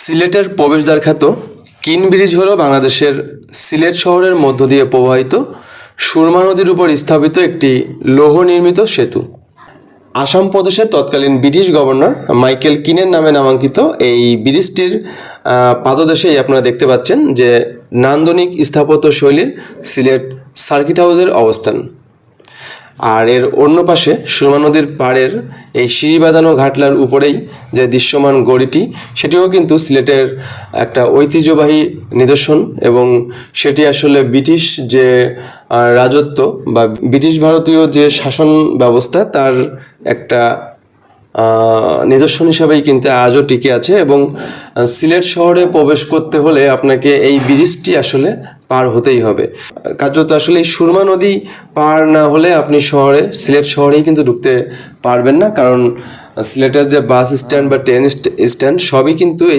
সিলেটের প্রবেশদ্বার খ্যাত কিন ব্রিজ হল বাংলাদেশের সিলেট শহরের মধ্য দিয়ে প্রবাহিত সুরমা নদীর উপর স্থাপিত একটি লৌহ নির্মিত সেতু। আসাম প্রদেশের তৎকালীন ব্রিটিশ গভর্নর মাইকেল কিনের নামে নামাঙ্কিত এই ব্রিজটির পাদদেশেই আপনারা দেখতে পাচ্ছেন যে নান্দনিক স্থাপত্য শৈলীর সিলেট সার্কিট হাউসের অবস্থান। আর এর অন্য পাশে সুরমা নদীর পাড়ের এই সিঁড়ি বাঁধানো ঘাটলার উপরেই যে দৃশ্যমান গড়িটি, সেটিও কিন্তু সিলেটের একটা ঐতিহ্যবাহী নিদর্শন এবং সেটি আসলে ব্রিটিশ যে রাজত্ব বা ব্রিটিশ ভারতীয় যে শাসন ব্যবস্থা, তার একটা নিদর্শন হিসাবেই কিন্তু আজও টিকে আছে এবং সিলেট শহরে প্রবেশ করতে হলে আপনাকে এই ব্রিজটি আসলে পার হতেই হবে। কার্যত আসলে সুরমা নদী পার না হলে আপনি শহরে, সিলেট শহরেই কিন্তু ঢুকতে পারবেন না। কারণ, সিলেটের যে বাস স্ট্যান্ড বা ট্রেন স্ট্যান্ড, সবই কিন্তু